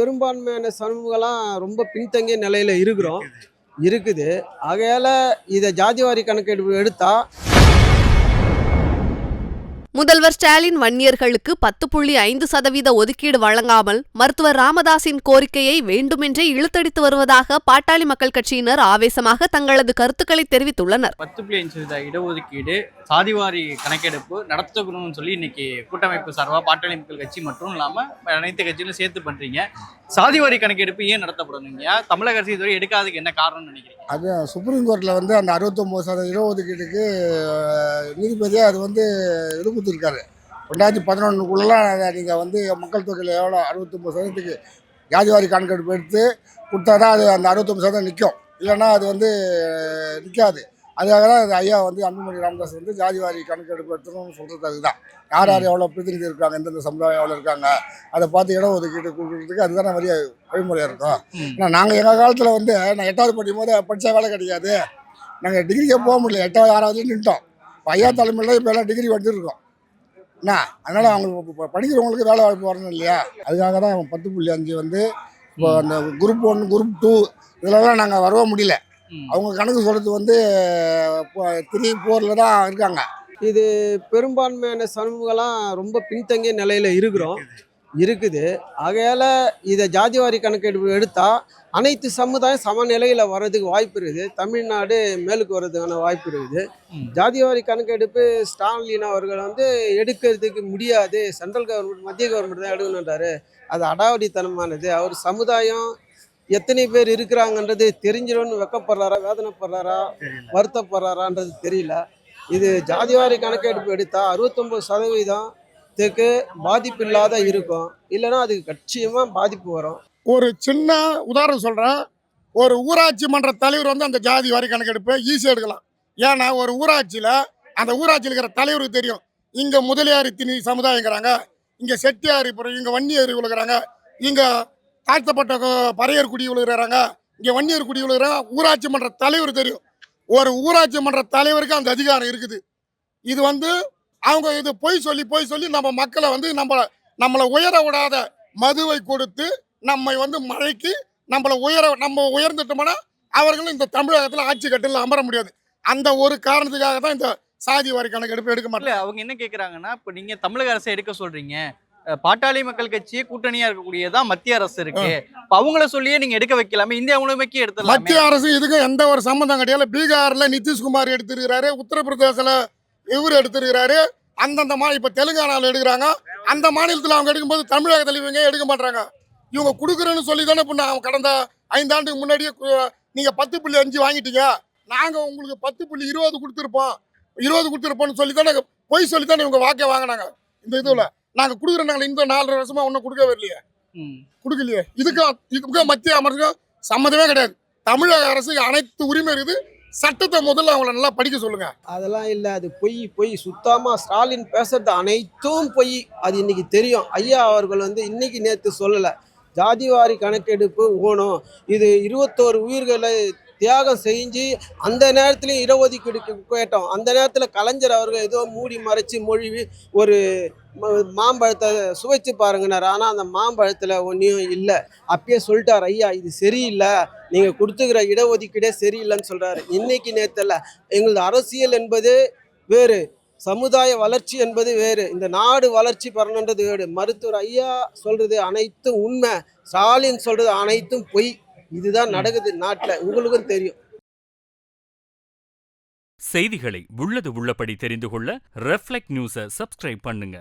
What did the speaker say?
பெரும்பான்மையான சமூகம்லாம் ரொம்ப பின்தங்கிய நிலையில் இருக்கிறோம். இருக்குது. ஆகையால் இதை ஜாதிவாரி கணக்கெடுப்பு எடுத்தால் முதல்வர் ஸ்டாலின் வன்னியர்களுக்கு பத்து புள்ளி ஐந்து சதவீத ஒதுக்கீடு வழங்காமல் மருத்துவர் ராமதாசின் கோரிக்கையை வேண்டுமென்றே இழுத்தடித்து வருவதாக பாட்டாளி மக்கள் கட்சியினர் ஆவேசமாக தங்களது கருத்துக்களை தெரிவித்துள்ளனர். பத்து புள்ளி அஞ்சு சதவீத இடஒதுக்கீடு சாதிவாரி கணக்கெடுப்பு நடத்தணும்னு சொல்லி இன்னைக்கு கூட்டமைப்பு சார்பாக பாட்டாளி மக்கள் கட்சி மட்டும் இல்லாமல் அனைத்து கட்சியிலும் சேர்த்து பண்றீங்க. சாதிவாரி கணக்கெடுப்பு ஏன் நடத்தப்படணுங்க தமிழக அரசு இதுவரை எடுக்காததுக்கு என்ன காரணம்னு நினைக்கிறீங்க? அது சுப்ரீம் கோர்ட்டில் வந்து அந்த அறுபத்தொம்போது சதவீத இடஒதுக்கீட்டுக்கு அஹ், நீதிபதியாக அது வந்து இது கொடுத்துருக்காரு ரெண்டாயிரத்தி பதினொன்றுக்குள்ளலாம் அதை நீங்கள் வந்து மக்கள் தொகையில் எவ்வளோ? அறுபத்தொம்போது சதவீதத்துக்கு ஜாதிவாரி கணக்கெடுப்பு எடுத்து கொடுத்தா தான் அது அந்த அறுபத்தொம்பது சதவீதம் நிற்கும் இல்லைன்னா அது வந்து நிற்காது அதுக்காக தான் அது ஐயா வந்து அன்புமணி ராமதாஸ் வந்து ஜாதிவாரி கணக்கெடுப்பு எடுத்துணும்னு சொல்கிறது அதுதான். யார் யார் எவ்வளோ பிரதிநிதி இருக்காங்க எந்தெந்த சமுதாயம் எவ்வளோ இருக்காங்க அதை பார்த்து இடஒதுக்கீடு கொடுக்குறதுக்கு அதுதானே வழிய வழிமுறையாக இருக்கும். ஏன்னா நாங்கள் எங்கள் காலத்தில் வந்து நான் எட்டாவது படிக்கும் போது படித்தா வேலை கிடைக்காது நாங்கள் டிகிரிக்கே போக முடியல. எட்டாவது ஆறாவது நின்ட்டோம். இப்போ ஐயா தலைமையில் இப்போ எல்லாம் டிகிரி வந்துருக்கோம் என்ன? அதனால் அவங்களுக்கு இப்போ படிக்கிறவங்களுக்கு வேலை வாய்ப்பு வரணும் இல்லையா? அதுக்காக தான் பத்து புள்ளி அஞ்சு வந்து இப்போ அந்த குரூப் ஒன் குரூப் டூ இதிலலாம் நாங்கள் வரவே முடியல. அவங்க கணக்கு சொல்கிறது வந்து த்ரீ ஃபோரில் தான் இருக்காங்க. இது பெரும்பான்மையான சமூகம்லாம் ரொம்ப பின்தங்கிய நிலையில இருக்கிறோம். இருக்குது. ஆகையால இதை ஜாதிவாரி கணக்கெடுப்பு எடுத்தா அனைத்து சமுதாயம் சமநிலையில் வர்றதுக்கு வாய்ப்பு இருக்குது. தமிழ்நாடு மேலுக்கு வர்றதுக்கான வாய்ப்பு இருக்குது. ஜாதிவாரி கணக்கெடுப்பு ஸ்டாலின் அவர்கள் வந்து எடுக்கிறதுக்கு முடியாது. சென்ட்ரல் கவர்மெண்ட் மத்திய கவர்மெண்ட் தான் எடுக்கணுன்றாரு. அது அடாவடித்தனமானது. அவர் சமுதாயம் எத்தனை பேர் இருக்கிறாங்கன்றது தெரிஞ்சிடும்னு வெக்கப்படுறாரா வேதனைப்படுறாரா வருத்தப்படுறாரான்றது தெரியல. இது ஜாதிவாரி கணக்கெடுப்பு எடுத்தா அறுபத்தொம்பது இதுக்கு பாதிப்பு இல்லாத இருக்கும். இல்லைன்னா அதுக்கு கட்சியமாக பாதிப்பு வரும். ஒரு சின்ன உதாரணம் சொல்கிறேன் ஒரு ஊராட்சி மன்ற தலைவர் வந்து அந்த ஜாதி வரி கணக்கெடுப்பை ஈஸியாக எடுக்கலாம். ஏன்னா ஒரு ஊராட்சியில் அந்த ஊராட்சியில் இருக்கிற தலைவருக்கு தெரியும். இங்கே முதலியார் திணி சமுதாயங்கிறாங்க. இங்கே செட்டியார் இப்போ இங்கே வன்னியர் விழுகிறாங்க இங்கே தாழ்த்தப்பட்ட பறையர் குடி விழுகிறாங்க இங்கே வன்னியர் குடி விழுகிறாங்க ஊராட்சி மன்ற தலைவர் தெரியும். ஒரு ஊராட்சி மன்ற தலைவருக்கு அந்த அதிகாரம் இருக்குது. இது வந்து அவங்க இது பொய் சொல்லி பொய் சொல்லி நம்ம மக்களை வந்து நம்ம நம்மளை உயர விடாத மதுவை கொடுத்து நம்மை வந்து மழைக்கு நம்மளை உயர நம்ம உயர்ந்துட்டோம்னா அவர்களும் இந்த தமிழகத்தில் ஆட்சி கட்டில் அமர முடியாது. அந்த ஒரு காரணத்துக்காக தான் இந்த சாதி வாரி கணக்கெடுப்பு எடுக்க மாட்டாங்க அவங்க என்ன கேக்குறாங்கன்னா இப்ப நீங்க தமிழக அரசை எடுக்க சொல்றீங்க. அஹ் பாட்டாளி மக்கள் கட்சி கூட்டணியா இருக்கக்கூடியதான் மத்திய அரசு இருக்கு. அவங்கள சொல்லியே நீங்க எடுக்க வைக்கலாமே இந்தியா முழுமைக்கு எடுத்துடலாமே. மத்திய அரசு இதுக்கும் எந்த ஒரு சம்மந்தம் கிடையாது. பீகார்ல நிதிஷ்குமார் எடுத்திருக்கிறாரு உத்தரப்பிரதேசல இவர் எடுத்திருக்கிறாரு. அந்தந்த மா இப்ப தெலுங்கானால எடுக்கிறாங்க. அந்த மாநிலத்தில் அவங்க எடுக்கும்போது தமிழகத்தில் இவங்க எடுக்க மாட்டாங்க இவங்க கொடுக்குறேன்னு சொல்லி தானே இப்போ நான் கடந்த ஐந்தாண்டுக்கு முன்னாடியே கு- நீங்க பத்து புள்ளி அஞ்சு வாங்கிட்டீங்க. நாங்க உங்களுக்கு பத்து புள்ளி இருபது கொடுத்துருப்போம். இருபது கொடுத்துருப்போம்னு சொல்லி தானே பொய் சொல்லி தானே இவங்க வாக்கே வாங்கினாங்க. இந்த இதுல நாங்க கொடுக்குறோம் நாங்கள் இந்த நாலரை வருஷமா ஒன்றும் கொடுக்கவே இல்லையே. ம். கொடுக்கலையே. இதுக்கும் இதுக்கும் மத்திய அமைச்சருக்கும் சம்மந்தமே கிடையாது. தமிழக அரசுக்கு அனைத்து உரிமை இருக்குது. சட்டத்தை முதல்ல அவங்கள நல்லா படிக்க சொல்லுங்க. அதெல்லாம் இல்லை அது பொய் பொய். சுத்தமாக ஸ்டாலின் பேசுறது அனைத்தும் பொய். அது இன்னைக்கு தெரியும். ஐயா அவர்கள் வந்து இன்னைக்கு நேற்று சொல்லலை. ஜாதிவாரி கணக்கெடுப்பு ஓணும் இது இருபத்தோரு உயிர்களை தியாகம் செஞ்சு அந்த நேரத்துலையும் இடஒதுக்கீடு கேட்டோம் அந்த நேரத்தில் கலைஞர் அவர்கள் ஏதோ மூடி மறைச்சு மொழிவி ஒரு மாம்பழத்தை சுவைச்சு பாருங்கனார். ஆனால் அந்த மாம்பழத்தில் ஒன்றையும் இல்லை. அப்பயே சொல்லிட்டார் ஐயா இது சரியில்லை. நீங்கள் கொடுத்துக்கிற இடஒதுக்கீடே சரியில்லைன்னு சொல்கிறாரு இன்னைக்கு நேரத்தில் எங்களது அரசியல் என்பது வேறு. சமுதாய வளர்ச்சி என்பது வேறு. இந்த நாடு வளர்ச்சி பெறணுன்றது வேறு. மருத்துவர் ஐயா சொல்கிறது அனைத்தும் உண்மை. ஸ்டாலின் சொல்கிறது அனைத்தும் பொய். இதுதான் நடக்குது நாட்டில். உங்களுக்கும் தெரியும். செய்திகளை உள்ளது உள்ளபடி தெரிந்து கொள்ள ரெஃப்ளெக்ட் நியூஸை சப்ஸ்கிரைப் பண்ணுங்க.